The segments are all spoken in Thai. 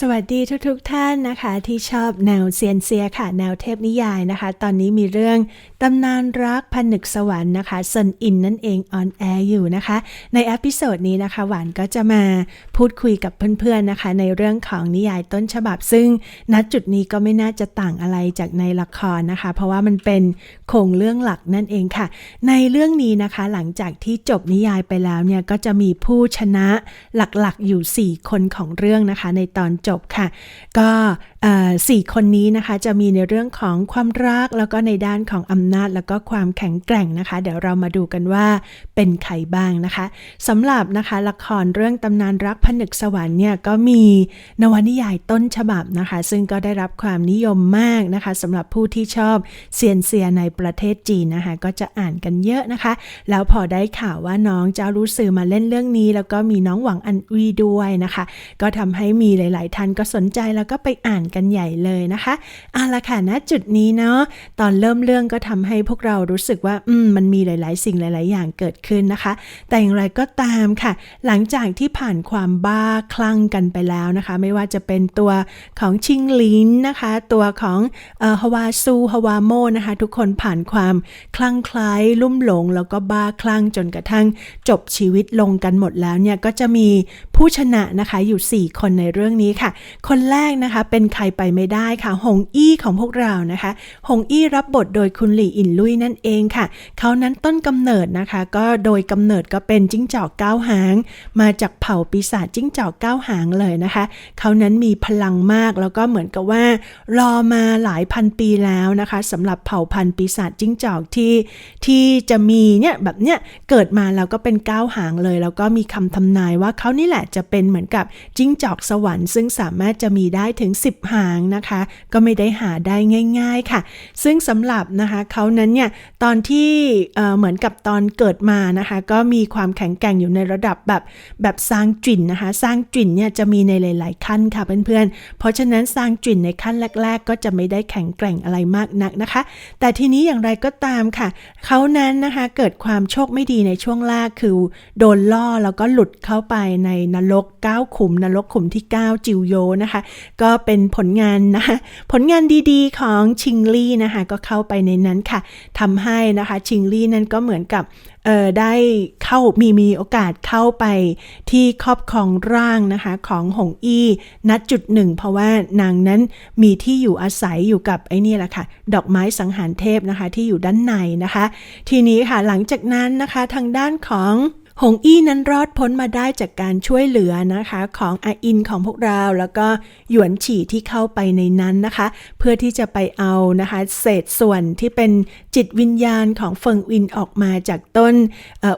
สวัสดีทุกๆทท่านนะคะที่ชอบแนวเซียนเซียค่ะ แนวเทพนิยายนะคะ ตอนนี้มีเรื่องตำนานรักผนึกสวรรค์นะคะซนอินนั่นเองออนแอร์อยู่นะคะ ในอพิโซดนี้นะคะ หวานก็จะมาพูดคุยกับเพื่อนๆนะคะ ในเรื่องของนิยายต้นฉบับ ซึ่งณจุดนี้ก็ไม่น่าจะต่างอะไรจากในละครนะคะ เพราะว่ามันเป็นโครงเรื่องหลักนั่นเองค่ะ ในเรื่องนี้นะคะหลังจากที่จบนิยายไปแล้วเนี่ยก็จะมีผู้ชนะหลักๆอยู่ 4 คนของเรื่องนะคะ ในตอนจบค่ะ ก็สี่คนนี้นะคะจะมีในเรื่องของความรักแล้วก็ในด้านของอำนาจแล้วก็ความแข็งแกร่งนะคะ เดี๋ยวเรามาดูกันว่าเป็นใครบ้างนะคะสำหรับนะคะละครเรื่องตำนานรักผนึกสวรรค์เนี่ยก็มีนวนิยายต้นฉบับนะคะ ซึ่งก็ได้รับความนิยมมากนะคะสำหรับผู้ที่ชอบเซียนเซียในประเทศจีนนะคะก็จะอ่านกันเยอะนะคะ แล้วพอได้ข่าวว่าน้องเจ้ารู้สื่อมาเล่นเรื่องนี้ แล้วก็มีน้องหวังอันอุยด้วยนะคะ ก็ทำให้มีหลาย ๆท่านก็สนใจแล้วก็ไปอ่านกันใหญ่เลยนะคะเอาละค่ะณจุดนี้เนาะตอนเริ่มเรื่องก็ทำให้พวกเรารู้สึกว่าอืมมันมีหลาย ๆ สิ่งหลาย ๆ อย่างเกิดขึ้นนะคะ แต่อย่างไรก็ตามค่ะ หลังจากที่ผ่านความบ้าคลั่งกันไปแล้วนะคะ ไม่ว่าจะเป็นตัวของชิงลินนะคะ ตัวของฮาวาซูฮาวาโมนะคะ ทุกคนผ่านความคลั่งคล้ายลุ่มหลง แล้วก็บ้าคลั่งจนกระทั่งจบชีวิตลงกันหมดแล้วเนี่ยก็จะมีผู้ชนะนะคะอยู่ 4 คนในเรื่องนี้ค่ะคนแรกนะคะเป็นใครไปไม่ได้ค่ะ หงอี้ของพวกเรานะคะ หงอี้รับบทโดยคุณหลี่อินลุยนั่นเองค่ะ เขานั้นต้นกำเนิดนะคะ ก็โดยกำเนิดก็เป็นจิ้งจอกเก้าหาง มาจากเผ่าปีศาจจิ้งจอกเก้าหางเลยนะคะ เขานั้นมีพลังมากแล้วก็เหมือนกับว่า รอมาหลายพันปีแล้วนะคะสำหรับเผ่าพันธุ์ปีศาจจิ้งจอกที่ที่จะมีเนี่ยแบบเนี้ยเกิดมาแล้วก็เป็นเก้าหางเลย แล้วก็มีคำทำนายว่าเขานี่แหละจะเป็นเหมือนกับจิ้งจอกสวรรค์ซึ่งสามารถจะมีได้ถึง 10 หางนะคะ ก็ไม่ได้หาได้ง่าย ๆค่ะ ซึ่งสำหรับนะคะเขานั้นเนี่ยตอนที่เหมือนกับตอนเกิดมานะคะ ก็มีความแข็งแกร่งอยู่ในระดับแบบแบบสร้างจิ่นนะคะสร้างจิ่นเนี่ยจะมีในหลาย ๆ ขั้นค่ะเพื่อนๆ เพราะฉะนั้นสร้างจิ่นในขั้นแรก ๆ ก็จะไม่ได้แข็งแกร่งอะไรมากนักนะคะ แต่ทีนี้อย่างไรก็ตามค่ะเขานั้นนะคะเกิดความโชคไม่ดีในช่วงแรกคือ โดนล่อแล้วก็หลุดเข้าไปในนรก9ขุมนรกขุมที่ 9 จิวโยนะคะ ก็เป็นผลงานนะคะผลงานดีๆของชิงลี่นะคะก็เข้าไปในนั้นค่ะทำให้นะคะชิงลี่นั้นก็เหมือนกับได้เข้ามีมีโอกาสเข้าไปที่ครอบครองร่างนะคะของหงอี้นัดจุดหนึ่งเพราะว่านางนั้นมีที่อยู่อาศัยอยู่กับไอ้นี่แหละค่ะ ดอกไม้สังหารเทพนะคะที่อยู่ด้านในนะคะ ทีนี้ค่ะหลังจากนั้นนะคะทางด้านของ หงอี้นั้นรอดพ้นมาได้จากการช่วยเหลือนะคะของอาอินของพวกเรา แล้วก็หยวนฉี่ที่เข้าไปในนั้นนะคะ เพื่อที่จะไปเอานะคะเศษส่วนที่เป็นจิตวิญญาณของเฟิงวินออกมาจากต้น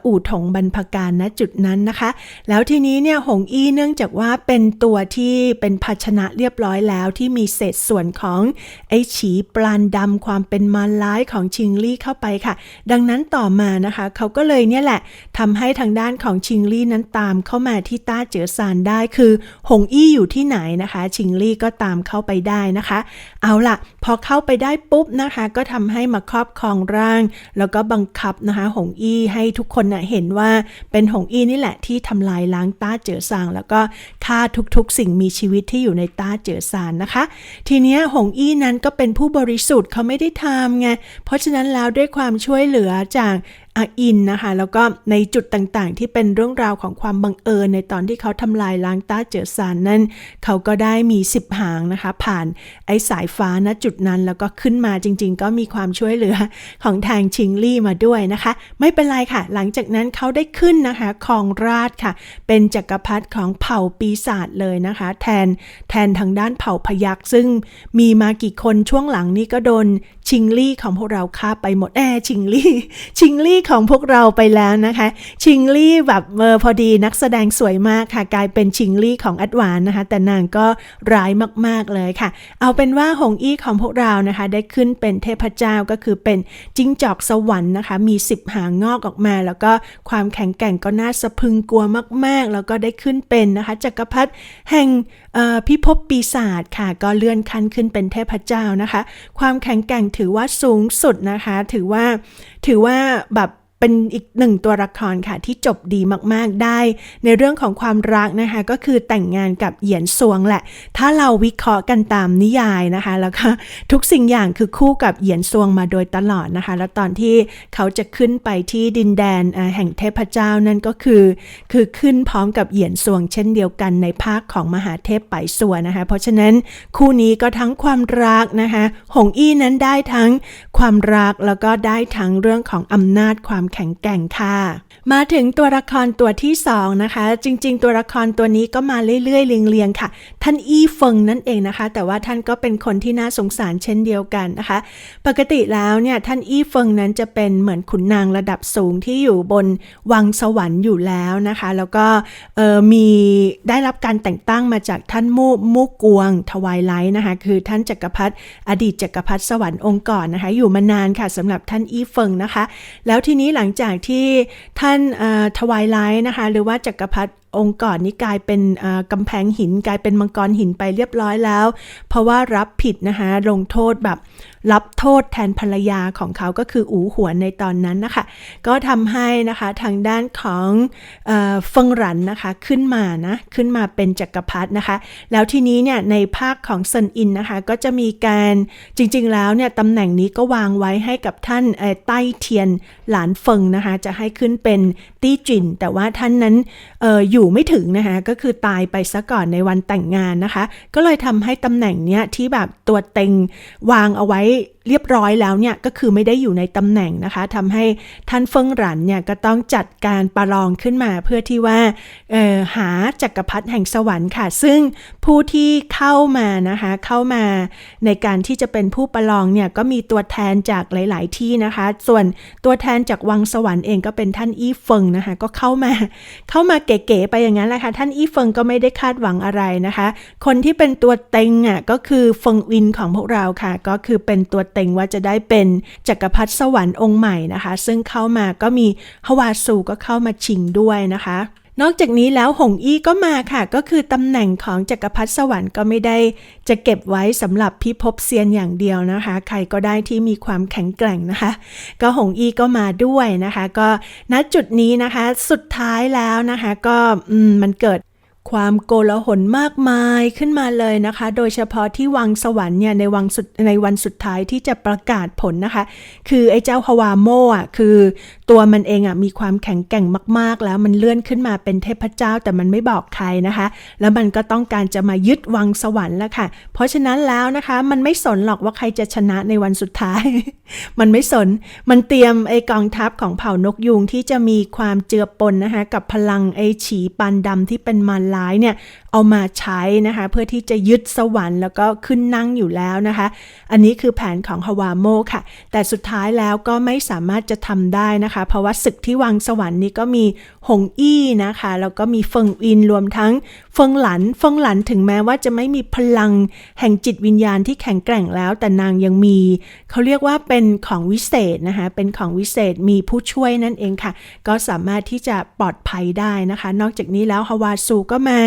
อู่ถงบรรพการณจุดนั้นนะคะ แล้วทีนี้เนี่ยหงอี้เนื่องจากว่าเป็นตัวที่เป็นภาชนะเรียบร้อยแล้วที่มีเศษส่วนของไอฉีปลานดำความเป็นมารร้ายของชิงลี่เข้าไปค่ะ ดังนั้นต่อมานะคะ เขาก็เลยเนี่ยแหละทำให้ทางางด้านของชิงลี่นั้นตามเข้ามาที่ต้าเจ๋อซานได้คือหงอี้อยู่ที่ไหนนะคะ ชิงลี่ก็ตามเข้าไปได้นะคะ เอาล่ะ พอเข้าไปได้ปุ๊บนะคะ ก็ทำให้มาครอบครองร่าง แล้วก็บังคับนะคะ หงอี้ให้ทุกคนนะเห็นว่าเป็นหงอี้นี่แหละที่ทำลายล้างต้าเจ๋อซานแล้วก็ฆ่าทุกๆ สิ่งมีชีวิตที่อยู่ในต้าเจ๋อซานนะคะ ทีนี้หงอี้นั้นก็เป็นผู้บริสุทธิ์เขาไม่ได้ทำไงเพราะฉะนั้นแล้วด้วยความช่วยเหลือจาก อาอินนะคะ แล้วก็ในจุดต่างๆ ที่เป็นเรื่องราวของความบังเอิญในตอนที่เขาทำลายล้างต้าเจอซานนั้น เขาก็ได้มีสิบหางนะคะ ผ่านไอ้สายฟ้าณจุดนั้นแล้วก็ขึ้นมาจริง ๆ ก็มีความช่วยเหลือของทางชิงลี่มาด้วยนะคะ ไม่เป็นไรค่ะ หลังจากนั้นเขาได้ขึ้นนะคะครองราชค่ะ เป็นจักรพรรดิของเผ่าปีศาจเลยนะคะ แทนแทนทางด้านเผ่าพยักซึ่งมีมากี่คนช่วงหลังนี้ก็โดน ชิงลี่ของพวกเราฆ่าไปหมดแอชิงลี่ ชิงลี่ของพวกเราไปแล้วนะคะ ชิงลี่แบบเออพอดีนักแสดงสวยมากค่ะ กลายเป็นชิงลี่ของอัดวานนะคะ แต่นางก็ร้ายมากๆเลยค่ะ เอาเป็นว่าหงอี้ของพวกเรานะคะ ได้ขึ้นเป็นเทพเจ้าก็คือเป็นจิ้งจอกสวรรค์นะคะ มีสิบหางงอกออกมา แล้วก็ความแข็งแกร่งก็น่าสะพึงกลัวมาก ๆ แล้วก็ได้ขึ้นเป็นนะคะจักรพรรดิแห่ง พิภพปีศาจค่ะ ก็เลื่อนขั้นขึ้นเป็นเทพเจ้านะคะ ความแข็งแกร่งถือว่าสูงสุดนะคะ ถือว่าถือว่าแบบ เป็นอีกหนึ่งตัวละครค่ะที่จบดีมากๆได้ ในเรื่องของความรักนะคะ ก็คือแต่งงานกับเหยียนซวงแหละ ถ้าเราวิเคราะห์กันตามนิยายนะคะ แล้วก็ทุกสิ่งอย่างคือคู่กับเหยียนซวงมาโดยตลอดนะคะ แล้วตอนที่เขาจะขึ้นไปที่ดินแดนแห่งเทพเจ้านั่นก็คือ คือขึ้นพร้อมกับเหยียนซวง เช่นเดียวกันในภาคของมหาเทพไปสัวนะคะ เพราะฉะนั้นคู่นี้ก็ทั้งความรักนะคะ หงอี้นั้นได้ทั้งความรักแล้วก็ได้ทั้งเรื่องของอำนาจความแข็งแกร่งค่ะ มาถึงตัวละครตัวที่สองนะคะ จริง ๆ ตัวละครตัวนี้ก็มาเรื่อยๆเรียงๆค่ะ ท่านอี้เฟิงนั่นเองนะคะ แต่ว่าท่านก็เป็นคนที่น่าสงสารเช่นเดียวกันนะคะ ปกติแล้วเนี่ยท่านอี้เฟิงนั้นจะเป็นเหมือนขุนนางระดับสูงที่อยู่บนวังสวรรค์อยู่แล้วนะคะ แล้วก็มีได้รับการแต่งตั้งมาจากท่านมู่มู่กวงทวายไลท์นะคะ คือท่านจักรพรรดิอดีตจักรพรรดิสวรรค์องค์ก่อนนะคะ อยู่มานานค่ะสำหรับท่านอี้เฟิงนะคะ แล้วทีนี้หลังจากที่ท่านทวายไลท์นะคะ หรือว่าจักรพรรดิ องค์ก่อนนี้กลายเป็นกำแพงหิน กลายเป็นมังกรหินไปเรียบร้อยแล้ว เพราะว่ารับผิดนะคะลงโทษแบบรับโทษแทนภรรยาของเขาก็คืออูหวนในตอนนั้นนะคะ ก็ทำให้นะคะทางด้านของเฟิงหรันนะคะขึ้นมานะขึ้นมาเป็นจักรพรรดินะคะ แล้วทีนี้เนี่ยในภาคของเซินอินนะคะก็จะมีการจริงๆแล้วเนี่ยตำแหน่งนี้ก็วางไว้ให้กับท่านเอ่อใต้เทียนหลานเฟิงนะคะจะให้ขึ้นเป็นตี้จินแต่ว่าท่านนั้นเอออยู่ไม่ถึงนะคะก็คือตายไปซะก่อนในวันแต่งงานนะคะ ก็เลยทำให้ตำแหน่งเนี้ยที่แบบตัวเต็งวางเอาไว้ เรียบร้อยแล้วเนี่ยก็คือไม่ได้อยู่ในตำแหน่งนะคะทำให้ท่านเฟิงหรันเนี่ยก็ต้องจัดการประลองขึ้นมาเพื่อที่ว่าหาจักรพรรดิแห่งสวรรค์ค่ะ ซึ่งผู้ที่เข้ามานะคะเข้ามาในการที่จะเป็นผู้ประลองเนี่ยก็มีตัวแทนจากหลาย ๆ ที่นะคะ ส่วนตัวแทนจากวังสวรรค์เองก็เป็นท่านอี้เฟิงนะคะก็เข้ามาเข้ามาเก๋ ๆ ไปอย่างนั้นแหละค่ะท่านอี้เฟิงก็ไม่ได้คาดหวังอะไรนะคะ คนที่เป็นตัวเต็งอะก็คือเฟิงวินของพวกเราค่ะ ก็คือเป็นตัวเต็งว่าจะได้เป็นจักรพรรดิสวรรค์องค์ใหม่นะคะ ซึ่งเข้ามาก็มีฮวาสูก็เข้ามาชิงด้วยนะคะนอกจากนี้แล้วหงอี้ก็มาค่ะ ก็คือตำแหน่งของจักรพรรดิสวรรค์ก็ไม่ได้ จะเก็บไว้สำหรับพิภพเซียนอย่างเดียวนะคะ ใครก็ได้ที่มีความแข็งแกร่งนะคะ ก็หงอี้ก็มาด้วยนะคะ ก็ณจุดนี้นะคะ สุดท้ายแล้วนะคะ ก็มันเกิด ความโกลาหลมากมายขึ้นมาเลยนะคะ โดยเฉพาะที่วังสวรรค์เนี่ยในวังสุดในวันสุดท้ายที่จะประกาศผลนะคะ คือไอ้เจ้าฮาวาโมอะคือตัวมันเองอะมีความแข็งแกร่งมาก ๆ แล้วมันเลื่อนขึ้นมาเป็นเทพเจ้าแต่มันไม่บอกใครนะคะ แล้วมันก็ต้องการจะมายึดวังสวรรค์แล้วค่ะ เพราะฉะนั้นแล้วนะคะ มันไม่สนหรอกว่าใครจะชนะในวันสุดท้าย มันไม่สนมันเตรียมไอ้กองทัพของเผ่านกยูงที่จะมีความเจือปนนะคะกับพลังไอ้ฉีปานดำที่เป็นมารร้ายเนี่ยเอามาใช้นะคะ เพื่อที่จะยึดสวรรค์แล้วก็ขึ้นนั่งอยู่แล้วนะคะ อันนี้คือแผนของฮาวาโมค่ะ แต่สุดท้ายแล้วก็ไม่สามารถจะทำได้นะคะ เพราะว่าศึกที่วังสวรรค์นี้ก็มีหงอี้นะคะ แล้วก็มีเฟิงอินรวมทั้งเฟิงหลันเฟิงหลันถึงแม้ว่าจะไม่มีพลังแห่งจิตวิญญาณที่แข็งแกร่งแล้ว แต่นางยังมี เขาเรียกว่าเป็นของวิเศษนะคะ เป็นของวิเศษมีผู้ช่วยนั่นเองค่ะ ก็สามารถที่จะปลอดภัยได้นะคะ นอกจากนี้แล้วฮาวาซูก็มา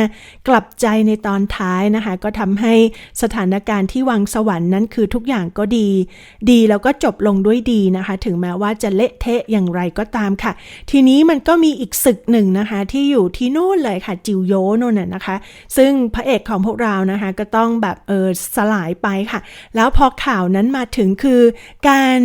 กลับใจในตอนท้ายนะคะ ก็ทำให้สถานการณ์ที่วังสวรรค์นั้นคือทุกอย่างก็ดี ดีแล้วก็จบลงด้วยดีนะคะ ถึงแม้ว่าจะเละเทะอย่างไรก็ตามค่ะ ทีนี้มันก็มีอีกศึกหนึ่งนะคะ ที่อยู่ที่โน่นเลยค่ะ จิวโยโน่นน่ะนะคะ ซึ่งพระเอกของพวกเรานะคะ ก็ต้องแบบเออสลายไปค่ะ แล้วพอข่าวนั้นมาถึงคือการ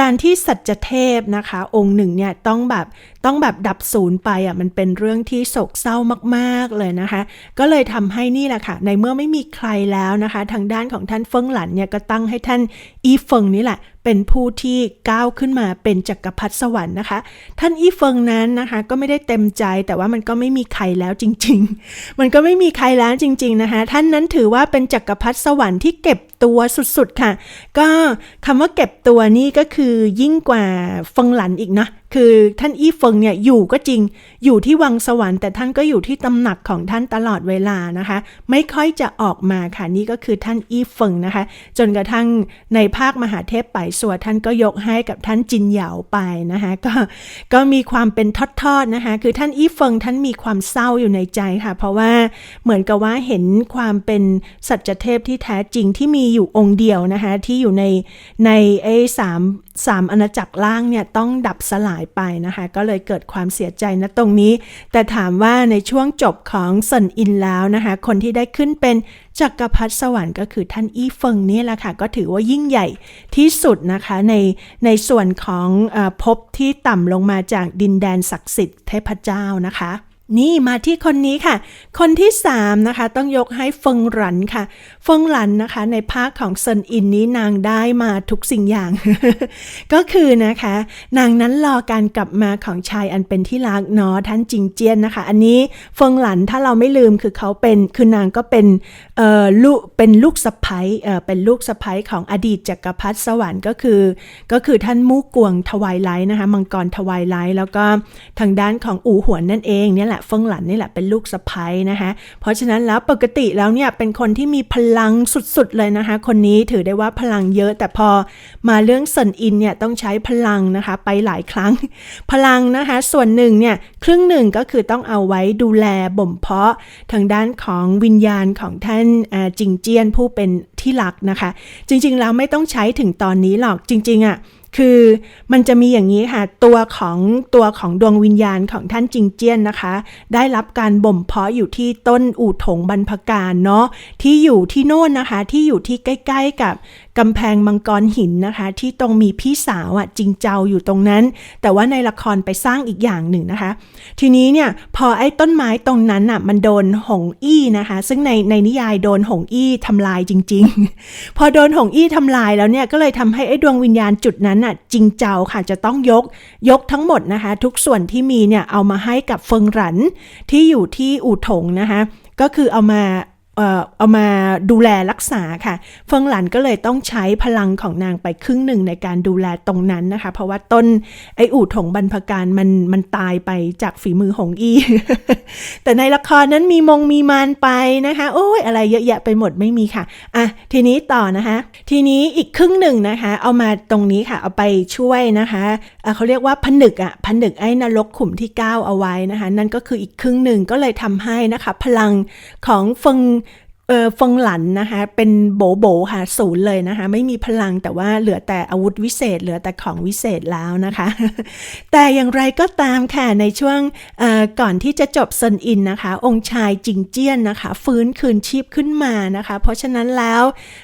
การที่สัจเทพนะคะ องค์หนึ่งเนี่ยต้องแบบ ต้องแบบดับศูนย์ไปอะมันเป็นเรื่องที่โศกเศร้ามากๆเลยนะคะ ก็เลยทำให้นี่แหละค่ะ ในเมื่อไม่มีใครแล้วนะคะ ทางด้านของท่านเฟิงหลันเนี่ยก็ตั้งให้ท่านอีเฟิงนี่แหละเป็นผู้ที่ก้าวขึ้นมาเป็นจักรพรรดิสวรรค์นะคะ ท่านอีเฟิงนั้นนะคะก็ไม่ได้เต็มใจแต่ว่ามันก็ไม่มีใครแล้วจริง ๆ มันก็ไม่มีใครแล้วจริง ๆนะคะ ท่านนั้นถือว่าเป็นจักรพรรดิสวรรค์ที่เก็บตัวสุดๆค่ะ ก็คำว่าเก็บตัวนี่ก็คือยิ่งกว่าเฟิงหลันอีกนะ คือท่านอี้เฟิงเนี่ยอยู่ก็จริง อยู่ที่วังสวรรค์แต่ท่านก็อยู่ที่ตำหนักของท่านตลอดเวลานะคะ ไม่ค่อยจะออกมาค่ะนี่ก็คือท่านอี้เฟิงนะคะ จนกระทั่งในภาคมหาเทพไปสัวนท่านก็ยกให้กับท่านจินเหยาไปนะคะ ก็ก็มีความเป็นทอดๆนะคะ คือท่านอี้เฟิงท่านมีความเศร้าอยู่ในใจค่ะ เพราะว่าเหมือนกับว่าเห็นความเป็นสัจเทพที่แท้จริงที่มีอยู่องค์เดียวนะคะที่อยู่ในในไอ้สามสามอาณาจักรล่างเนี่ยต้องดับสลายายไปนะคะ ก็เลยเกิดความเสียใจนะตรงนี้ แต่ถามว่าในช่วงจบของสันอินแล้วนะคะ คนที่ได้ขึ้นเป็นจักรพรรดิสวรรค์ก็คือท่านอี้เฟิงนี่แหละค่ะ ก็ถือว่ายิ่งใหญ่ที่สุดนะคะในในส่วนของอภพที่ต่ำลงมาจากดินแดนศักดิ์สิทธิ์เทพเจ้านะคะ นี่มาที่คนนี้ค่ะ คนที่สามนะคะ ต้องยกให้เฟิงหลันค่ะ เฟิงหลันนะคะ ในภาคของเซินอินนี้นางได้มาทุกสิ่งอย่าง ก็คือนะคะ นางนั้นรอการกลับมาของชายอันเป็นที่รักเนาะท่านจิงเจียนนะคะ อันนี้เฟิงหลันถ้าเราไม่ลืมคือเขาเป็นคือนางก็เป็นเอ่อลูกเป็นลูกสะใภ้เอ่อเป็นลูกสะใภ้ของอดีตจักรพรรดิสวรรค์ก็คือ ก็คือท่านมู่กวงทวายไลนะคะมังกรทวายไลแล้วก็ทางด้านของอูหวนนั่นเองเนี่ยแหละเฟิงหลันนี่แหละเป็นลูกสะใภ้นะคะเพราะฉะนั้นแล้วปกติแล้วเนี่ยเป็นคนที่มีพลังสุดๆเลยนะคะ คนนี้ถือได้ว่าพลังเยอะ แต่พอมาเรื่องเซินอินเนี่ยต้องใช้พลังนะคะไปหลายครั้ง พลังนะคะส่วนหนึ่งเนี่ยครึ่งหนึ่งก็คือต้องเอาไว้ดูแลบ่มเพาะทางด้านของวิญญาณของท่านจิงเจียนผู้เป็นที่รักนะคะ จริงๆแล้วไม่ต้องใช้ถึงตอนนี้หรอกจริงๆอะ คือมันจะมีอย่างนี้ค่ะ ตัวของตัวของดวงวิญญาณของท่านจิงเจี้ยนนะคะ ได้รับการบ่มเพาะอยู่ที่ต้นอู่ถงบรรพการเนาะที่อยู่ที่โน่นนะคะ ที่อยู่ที่ใกล้ ๆกับ กำแพงมังกรหินนะคะ ที่ตรงมีพี่สาวอะจิงเจ้าอยู่ตรงนั้น แต่ว่าในละครไปสร้างอีกอย่างหนึ่งนะคะ ทีนี้เนี่ยพอไอ้ต้นไม้ตรงนั้นอะมันโดนหงอี้นะคะ ซึ่งในในนิยายโดนหงอี้ทำลายจริง ๆ พอโดนหงอี้ทำลายแล้วเนี่ยก็เลยทำให้ไอ้ดวงวิญญาณจุดนั้นน่ะจริงเจ้าค่ะจะต้องยกยกทั้งหมดนะคะ ทุกส่วนที่มีเนี่ยเอามาให้กับเฟิงหรันที่อยู่ที่อู่ถงนะคะก็คือเอามา เออเอามาดูแลรักษาค่ะเฟิงหลันก็เลยต้องใช้พลังของนางไปครึ่งหนึ่งในการดูแลตรงนั้นนะคะ เพราะว่าต้นไอ้อู่ถงบรรพการมันมันตายไปจากฝีมือหงอี้ แต่ในละครนั้นมีมงมีมานไปนะคะ โอ้ยอะไรเยอะแยะไปหมดไม่มีค่ะอะทีนี้ต่อนะคะ ทีนี้อีกครึ่งหนึ่งนะคะ เอามาตรงนี้ค่ะ เอาไปช่วยนะคะ เขาเรียกว่าผนึกอะผนึกไอ้นรกขุมที่ 9 เอาไว้นะคะ นั่นก็คืออีกครึ่งหนึ่งก็เลยทำให้นะคะ พลังของเฟิง เออฟงหลันนะคะเป็นโบโบค่ะศูนย์เลยนะคะไม่มีพลังแต่ว่าเหลือแต่อาวุธวิเศษ เหลือแต่ของวิเศษแล้วนะคะ แต่อย่างไรก็ตามค่ะในช่วงก่อนที่จะจบซนอินนะคะ องค์ชายจิงเจี้ยนนะคะ ฟื้นคืนชีพขึ้นมานะคะ เพราะฉะนั้นแล้ว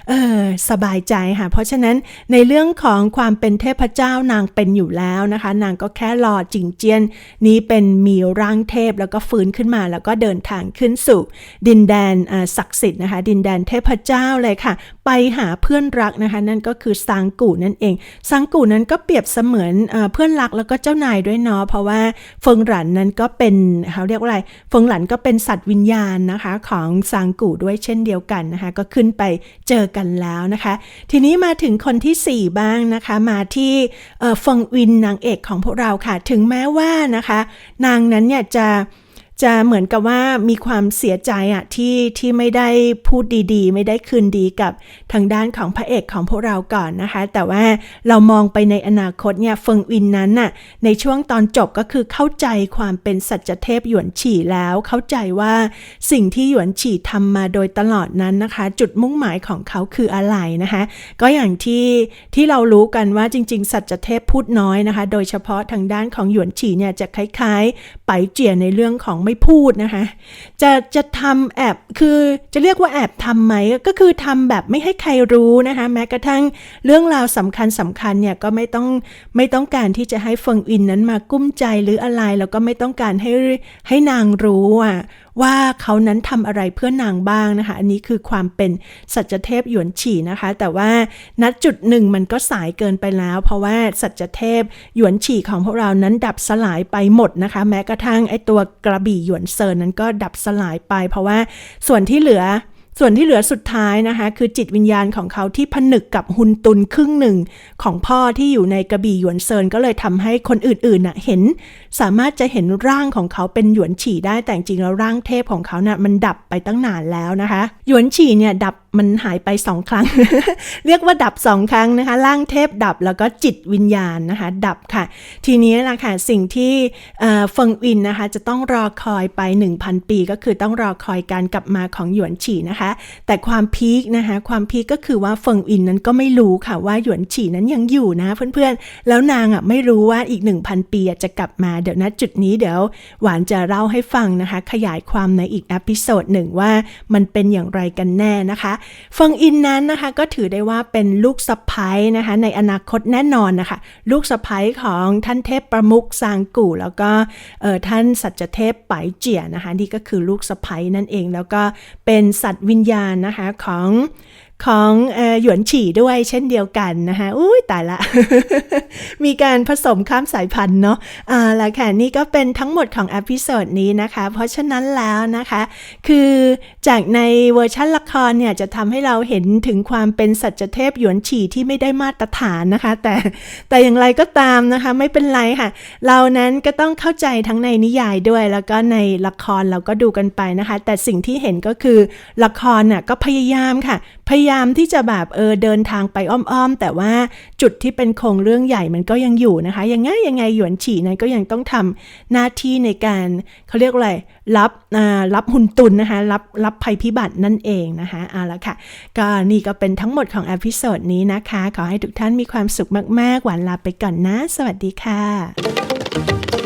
เออสบายใจค่ะ เพราะฉะนั้นในเรื่องของความเป็นเทพเจ้านางเป็นอยู่แล้วนะคะ นางก็แค่รอจิงเจี้ยน นี้เป็นมีร่างเทพแล้วก็ฟื้นขึ้นมา แล้วก็เดินทางขึ้นสู่ดินแดนศักดิ์สิทธินะคะ ดินแดนเทพเจ้าเลยค่ะ ไปหาเพื่อนรักนะคะ นั่นก็คือซางกูนั่นเองซางกูนั้นก็เปรียบเสมือนเอเพื่อนรักแล้วก็เจ้านายด้วยเนาะเพราะว่าเฟิงหลันนั้นก็เป็นเขาเรียกว่าอะไรเฟิงหลันก็เป็นสัตว์วิญญาณนะคะของซางกูด้วยเช่นเดียวกันนะคะ ก็ขึ้นไปเจอกันแล้วนะคะ ทีนี้มาถึงคนที่ 4 บ้างนะคะ มาที่เฟิงวินนางเอกของพวกเราค่ะ ถึงแม้ว่านะคะ นางนั้นเนี่ยจะ จะเหมือนกับว่ามีความเสียใจอะที่ที่ไม่ได้พูดดีๆ ไม่ได้คืนดีกับทางด้านของพระเอกของพวกเราก่อนนะคะ แต่ว่าเรามองไปในอนาคตเนี่ยเฟิงอินนั้นน่ะในช่วงตอนจบก็คือเข้าใจความเป็นสัจเทพหยวนฉี่แล้ว เข้าใจว่าสิ่งที่หยวนฉี่ทำมาโดยตลอดนั้นนะคะ จุดมุ่งหมายของเขาคืออะไรนะคะ ก็อย่างที่ที่เรารู้กันว่าจริง ๆ สัจเทพพูดน้อยนะคะ โดยเฉพาะทางด้านของหยวนฉี่เนี่ยจะคล้ายๆ ไปเจียในเรื่องของไม่พูดนะคะ จะจะทำแอบคือจะเรียกว่าแอบทำไหมก็คือทำแบบไม่ให้ใครรู้นะคะ แม้กระทั่งเรื่องราวสำคัญสำคัญเนี่ยก็ไม่ต้องไม่ต้องการที่จะให้เฟิงอินนั้นมากุ้มใจหรืออะไร แล้วก็ไม่ต้องการให้ให้นางรู้อะว่าเขานั้นทำอะไรเพื่อนางบ้างนะคะ อันนี้คือความเป็นสัจเทพหยวนฉี่นะคะ แต่ว่าณจุดหนึ่งมันก็สายเกินไปแล้ว เพราะว่าสัจเทพหยวนฉี่ของพวกเรานั้นดับสลายไปหมดนะคะ แม้กระทั่งไอตัวกระบี่หยวนเซินนั้นก็ดับสลายไป เพราะว่าส่วนที่เหลือ ส่วนที่เหลือสุดท้ายนะคะ คือจิตวิญญาณของเขาที่ผนึกกับฮุนตุนครึ่งหนึ่ง ของพ่อที่อยู่ในกระบี่หยวนเซินก็เลยทำให้คนอื่นๆน่ะเห็น สามารถจะเห็นร่างของเขาเป็นหยวนฉี่ได้แต่จริงแล้วร่างเทพของเขาน่ะมันดับไปตั้งนานแล้วนะคะ หยวนฉี่เนี่ยดับ มันหายไปสองครั้ง เรียกว่าดับสองครั้งนะคะ ร่างเทพดับแล้วก็จิตวิญญาณนะคะ ดับค่ะ ทีนี้ละค่ะ สิ่งที่เฟิงอินนะคะ จะต้องรอคอยไป 1,000 ปี ก็คือต้องรอคอยการกลับมาของหยวนฉีนะคะ แต่ความพีคนะคะ ความพีคก็คือว่าเฟิงอินนั้นก็ไม่รู้ค่ะว่าหยวนฉีนั้นยังอยู่นะเพื่อนๆ แล้วนางอะไม่รู้ว่าอีก 1,000 ปีจะกลับมา เดี๋ยวนะจุดนี้เดี๋ยวหวานจะเล่าให้ฟังนะคะ ขยายความในอีกอพิโซดหนึ่งว่ามันเป็นอย่างไรกันแน่นะคะเฟิงอินนั้นนะคะก็ถือได้ว่าเป็นลูกสะพ้ายนะคะในอนาคตแน่นอนนะคะ ลูกสะพ้ายของท่านเทพประมุขซางกู่ แล้วก็เออท่านสัจเทพไปเจียนะคะนี่ก็คือลูกสะพ้ายนั่นเอง แล้วก็เป็นสัตว์วิญญาณนะคะของ ของหยวนฉี่ด้วยเช่นเดียวกันนะคะอุ้ยตายละ มีการผสมข้ามสายพันธุ์เนาะอ่าแล้วค่ะ นี่ก็เป็นทั้งหมดของอพิโซดนี้นะคะ เพราะฉะนั้นแล้วนะคะ คือจากในเวอร์ชันละครเนี่ย จะทำให้เราเห็นถึงความเป็นสัจเทพหยวนฉี่ที่ไม่ได้มาตรฐานนะคะ แต่แต่อย่างไรก็ตามนะคะ ไม่เป็นไรค่ะ เรานั้นก็ต้องเข้าใจทั้งในนิยายด้วย แล้วก็ในละครเราก็ดูกันไปนะคะ แต่สิ่งที่เห็นก็คือละครน่ะก็พยายามค่ะ พยายามที่จะแบบเออเดินทางไปอ้อมๆ แต่ว่าจุดที่เป็นโครงเรื่องใหญ่มันก็ยังอยู่นะคะ ยังไงยังไงหยวนฉีนั้นก็ยังต้องทำหน้าที่ในการเขาเรียกอะไรรับอ่ารับหุนตุนนะคะ รับรับภัยพิบัตินั่นเองนะคะเอาละค่ะ ก็นี่ก็เป็นทั้งหมดของอพิโซดนี้นะคะ ขอให้ทุกท่านมีความสุขมาก ๆ หวานลาไปก่อนนะ สวัสดีค่ะ